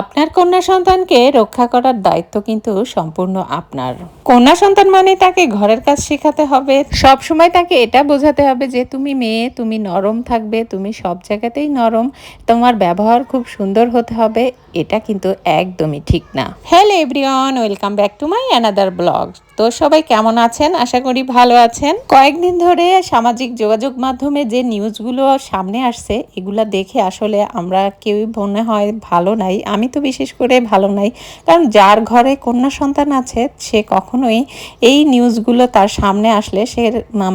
আপনার কন্যা সন্তানকে রক্ষা করার দায়িত্ব কিন্তু সম্পূর্ণ আপনার। কন্যা সন্তান মানে তাকে ঘরের কাজ শেখাতে হবে। সব সময় তাকে এটা বোঝাতে হবে যে তুমি মেয়ে, তুমি নরম থাকবে, তুমি সব জায়গাতেই নরম, তোমার ব্যবহার খুব সুন্দর হতে হবে, এটা কিন্তু একদমই ঠিক না। Hello everyone, welcome back to my another blog. তো সবাই কেমন আছেন? আশা করি ভালো আছেন। কয়েকদিন ধরে সামাজিক যোগাযোগ মাধ্যমে যে নিউজগুলো সামনে আসছে, এগুলা দেখে আসলে আমরা কেউই মনে হয় ভালো নাই। আমি তো বিশেষ করে ভালো নাই। কারণ যার ঘরে কন্যা সন্তান আছে, সে কখনোই এই নিউজগুলো তার সামনে আসলে সে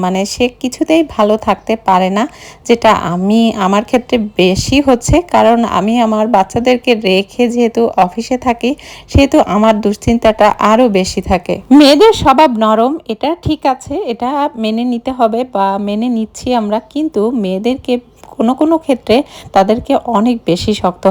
মানে সে কিছুতেই ভালো থাকতে পারে না, যেটা আমি, আমার ক্ষেত্রে বেশি হচ্ছে। কারণ আমি আমার বাচ্চাদেরকে রেখে যেহেতু অফিসে থাকি, সেহেতু আমার দুশ্চিন্তাটা আরও বেশি থাকে। মেয়েদের স্বভাব নরম, এটা ঠিক আছে, এটা মেনে নিতে হবে বা মেনে নিচ্ছি আমরা, কিন্তু মেয়েদেরকে কোনো কোনো ক্ষেত্রে তাদেরকে অনেক বেশি শক্ত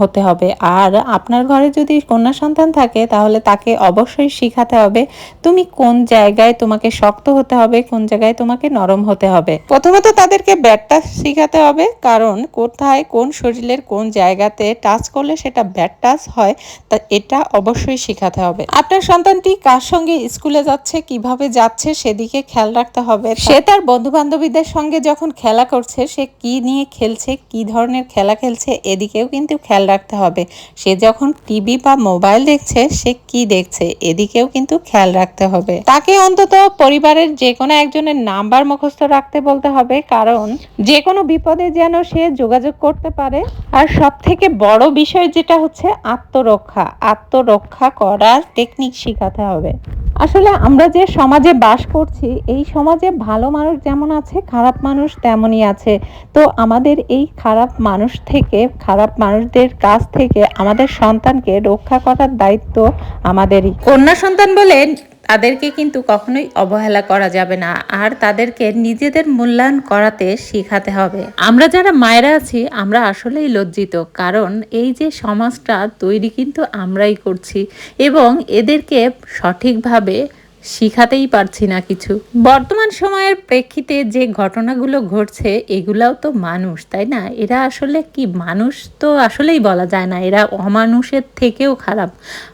হতে হবে। আর আপনার ঘরে যদি কন্যা সন্তান থাকে, তাহলে তাকে অবশ্যই শিখাতে হবে তুমি কোন জায়গায় তোমাকে শক্ত হতে হবে, কোন জায়গায় তোমাকে নরম হতে হবে। প্রথমত তাদেরকে ব্যাট টাচ শিখাতে হবে, কারণ কোথায় কোন শরীরের কোন জায়গাতে টাচ করলে সেটা ব্যাট টাচ হয়, তা এটা অবশ্যই শিখাতে হবে। আপনার সন্তানটি কার সঙ্গে স্কুলে যাচ্ছে, কীভাবে যাচ্ছে, সেদিকে খেয়াল রাখতে হবে। সে তার বন্ধু বান্ধবীদের সঙ্গে যখন খেলা করছে, সে কি নিয়ে খেলছে, কি ধরনের খেলা খেলছে, এদিকেও কিন্তু খেয়াল রাখতে হবে। সে যখন টিভি বা মোবাইল দেখছে, সে কি দেখছে, এদিকেও কিন্তু খেয়াল রাখতে হবে। তাকে অন্তত পরিবারের যে কোনো একজনের নাম্বার মুখস্থ রাখতে বলতে হবে, কারণ যে কোনো বিপদে যেন সে যোগাযোগ করতে পারে। আর সব থেকে বড় বিষয় যেটা হচ্ছে আত্মরক্ষা। আত্মরক্ষা করার টেকনিক শেখাতে হবে। আসলে আমরা যে সমাজে বাস করছি, এই সমাজে ভালো মানুষ যেমন আছে, খারাপ মানুষ তেমনই আছে। তো আমাদের এই খারাপ মানুষ থেকে, খারাপ মানুষদের কাছ থেকে আমাদের সন্তানকে রক্ষা করার দায়িত্ব আমাদেরই। কন্যা সন্তান বলে তাদেরকে কিন্তু কখনোই অবহেলা করা যাবে না, আর তাদেরকে নিজেদের মূল্যায়ন করাতে শেখাতে হবে। আমরা যারা মায়েরা আছি, আমরা আসলেই লজ্জিত, কারণ এই যে সমাজটা তৈরি কিন্তু আমরাই করছি, এবং এদেরকে সঠিকভাবে শিখাতেই পারছি না কিছু। বর্তমান সময়ের প্রেক্ষিতে যে ঘটনাগুলো ঘটছে, এগুলাও তো মানুষ, তাই না? এরা আসলে কি মানুষ তো আসলেই বলা যায় না। এরা অমানুষের থেকেও খারাপ।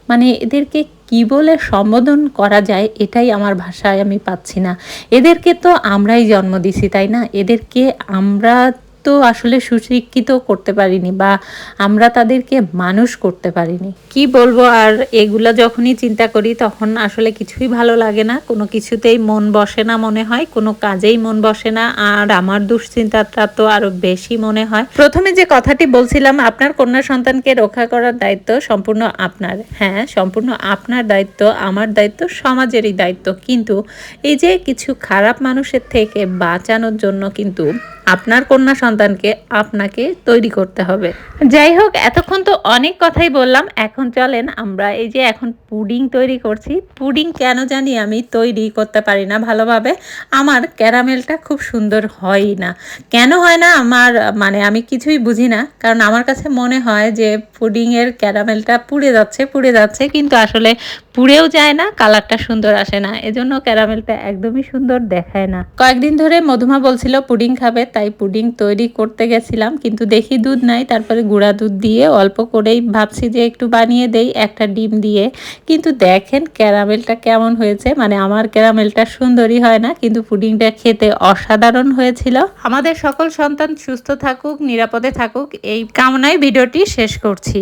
মানে এদেরকে কি বলে সম্বোধন করা যায়, এটাই আমার ভাষায় আমি পাচ্ছি না। এদেরকে তো আমরাই জন্ম দিছি, তাই না? এদেরকে আমরা তো আসলে সুশিক্ষিত করতে পারিনি বা আমরা তাদেরকে মানুষ করতে পারিনি। কি বলব? আর এগুলা যখনই চিন্তা করি তখন আসলে কিছুই ভালো লাগে না। কোনো কিছুতেই মন বসে না মনে হয়, কোনো কাজেই মন বসে না। আর আমার দুশ্চিন্তাটা তো আরও বেশি মনে হয়। প্রথমে যে কথাটি বলছিলাম, আপনার কন্যা সন্তানকে রক্ষা করার দায়িত্ব সম্পূর্ণ আপনার। হ্যাঁ সম্পূর্ণ আপনার দায়িত্ব, আমার দায়িত্ব, সমাজেরই দায়িত্ব। কিন্তু এই যে কিছু খারাপ মানুষের থেকে বাঁচানোর জন্য কিন্তু আপনার কন্যা সন্তানকে আপনাকে তৈরি করতে হবে। যাই হোক, এতক্ষণ তো অনেক কথাই বললাম। এখন চলেন আমরা এই যে এখন পুডিং তৈরি করছি। পুডিং কেন জানি আমি তৈরি করতে পারি না ভালোভাবে। আমার ক্যারামেলটা খুব সুন্দর হয়ই না। কেন হয় না আমার মানে আমি কিছুই বুঝি না। কারণ আমার কাছে মনে হয় যে পুডিংয়ের ক্যারামেলটা পুড়ে যাচ্ছে পুড়ে যাচ্ছে। কিন্তু আসলে পুড়েও যায় না, কালারটা সুন্দর আসে না। এজন্য ক্যারামেলটা একদমই সুন্দর দেখায় না। কয়েকদিন ধরে মধুমা বলছিল পুডিং খাবে, তাই পুডিং তৈরি করতে গেছিলাম, কিন্তু দেখি দুধ নাই, তারপরে গুঁড়া দুধ দিয়ে অল্প করেই ভাবছি যে একটু বানিয়ে দেই, একটা ডিম দিয়ে। কিন্তু দেখেন ক্যারামেলটা কেমন হয়েছে মানে আমার ক্যারামেলটা সুন্দরই হয় না, কিন্তু পুডিংটা খেতে অসাধারণ হয়েছিল। আমাদের সকল সন্তান সুস্থ থাকুক, নিরাপদে থাকুক, এই কামনায় ভিডিওটি শেষ করছি।